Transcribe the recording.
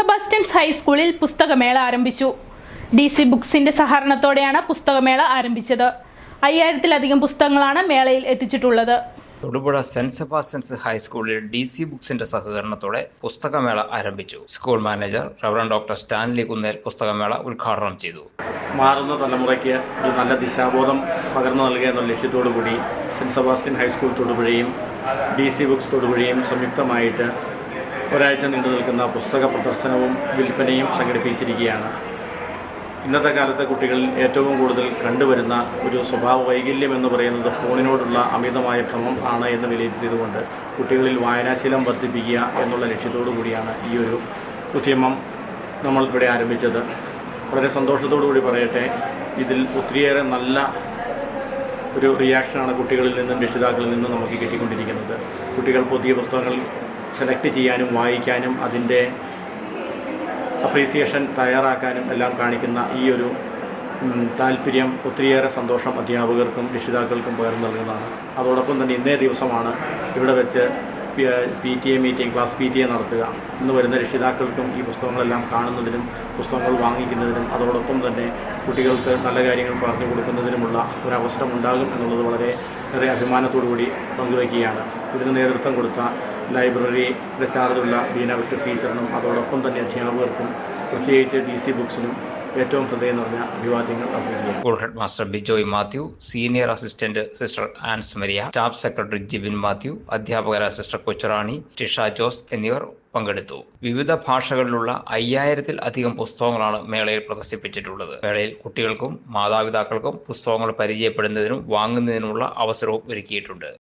Sebastian's ഹൈസ്കൂളിൽ പുസ്തകമേള ആരംഭിച്ചു. D C ബുക്സിന്റെ സഹകരണത്തോടെയാണ് പുസ്തകമേള ആരംഭിച്ചത്. അയ്യായിരത്തിലധികം പുസ്തകങ്ങളാണ് മേളയിൽ എത്തിച്ചിട്ടുള്ളത്. തൊടുപുഴ സെന്റ് സെബാസ്റ്റ്യൻസ് ഹൈസ്കൂളിൽ ഡി സി ബുക്സിന്റെ സഹകരണത്തോടെ പുസ്തകമേള ആരംഭിച്ചു. School manager Reverend doctor Stanley Kunnel പുസ്തകമേള ഉദ്ഘാടനം ചെയ്തു. മാറുന്ന തലമുറയ്ക്ക് ഒരു നല്ല ദിശാബോധം പകർന്നു നൽകുക എന്ന ലക്ഷ്യത്തോടു കൂടി സെന്റ് സെബാസ്റ്റ്യൻ ഹൈസ്കൂൾ തൊടുപുഴയും ഡി സി ബുക്സ് തൊടുപുഴയും സംയുക്തമായിട്ട് ഒരാഴ്ച നീണ്ടു നിൽക്കുന്ന പുസ്തക പ്രദർശനവും വിൽപ്പനയും സംഘടിപ്പിച്ചിരിക്കുകയാണ്. ഇന്നത്തെ കാലത്തെ കുട്ടികളിൽ ഏറ്റവും കൂടുതൽ കണ്ടുവരുന്ന ഒരു സ്വഭാവ വൈകല്യം എന്ന് പറയുന്നത് ഫോണിനോടുള്ള അമിതമായ ഭ്രമം ആണ് എന്ന് വിലയിരുത്തിയതുകൊണ്ട് കുട്ടികളിൽ വായനാശീലം വർദ്ധിപ്പിക്കുക എന്നുള്ള ലക്ഷ്യത്തോടു കൂടിയാണ് ഈ ഒരു ഉദ്യമം നമ്മൾ ഇവിടെ ആരംഭിച്ചത്. വളരെ സന്തോഷത്തോടു കൂടി പറയട്ടെ ഇതിൽ ഒത്തിരിയേറെ നല്ല ഒരു റിയാക്ഷനാണ് കുട്ടികളിൽ നിന്നും രക്ഷിതാക്കളിൽ നിന്നും നമുക്ക് കിട്ടിക്കൊണ്ടിരിക്കുന്നത്. കുട്ടികൾ പുതിയ പുസ്തകങ്ങൾ സെലക്ട് ചെയ്യാനും വായിക്കാനും അതിന്റെ അപ്രീസിയേഷൻ തയ്യാറാക്കാനും എല്ലാം കാണിക്കുന്ന ഈ ഒരു താല്പര്യം ഒത്തിരിയേറെ സന്തോഷം അധ്യാപകർക്കും രക്ഷിതാക്കൾക്കും പകർന്നു നൽകുന്നതാണ്. അതോടൊപ്പം തന്നെ ഇന്നേ ദിവസമാണ് ഇവിടെ വെച്ച് P T A meeting class P T A നടത്തുക. ഇന്ന് വരുന്ന രക്ഷിതാക്കൾക്കും ഈ പുസ്തകങ്ങളെല്ലാം കാണുന്നതിനും പുസ്തകങ്ങൾ വാങ്ങിക്കുന്നതിനും അതോടൊപ്പം തന്നെ കുട്ടികൾക്ക് നല്ല കാര്യങ്ങൾ പറഞ്ഞു കൊടുക്കുന്നതിനുമുള്ള ഒരവസരം ഉണ്ടാകും എന്നുള്ളത് വളരെ ഏറെ അഭിമാനത്തോടു കൂടി പങ്കുവയ്ക്കുകയാണ്. ഇതിന് നേതൃത്വം കൊടുത്ത ലൈബ്രറിയുടെ ചാർജുള്ള ബീന വിക്ടർ ടീച്ചറിനും അതോടൊപ്പം തന്നെ അധ്യാപകർക്കും പ്രത്യേകിച്ച് ഡി സി ബുക്സിനും ഏറ്റവും ഹൃദയം നിറഞ്ഞ അഭിവാദ്യങ്ങൾ school head master Bijoy Mathew senior assistant sister Ans Maria staff secretary Jibin Mathew അധ്യാപകരായ സിസ്റ്റർ കൊച്ചുറാണി ടിഷ ജോസ് എന്നിവർ പങ്കെടുത്തു. വിവിധ ഭാഷകളിലുള്ള അയ്യായിരത്തിൽ അധികം പുസ്തകങ്ങളാണ് മേളയിൽ പ്രദർശിപ്പിച്ചിട്ടുള്ളത്. മേളയിൽ കുട്ടികൾക്കും മാതാപിതാക്കൾക്കും പുസ്തകങ്ങൾ പരിചയപ്പെടുന്നതിനും വാങ്ങുന്നതിനുമുള്ള അവസരവും ഒരുക്കിയിട്ടുണ്ട്.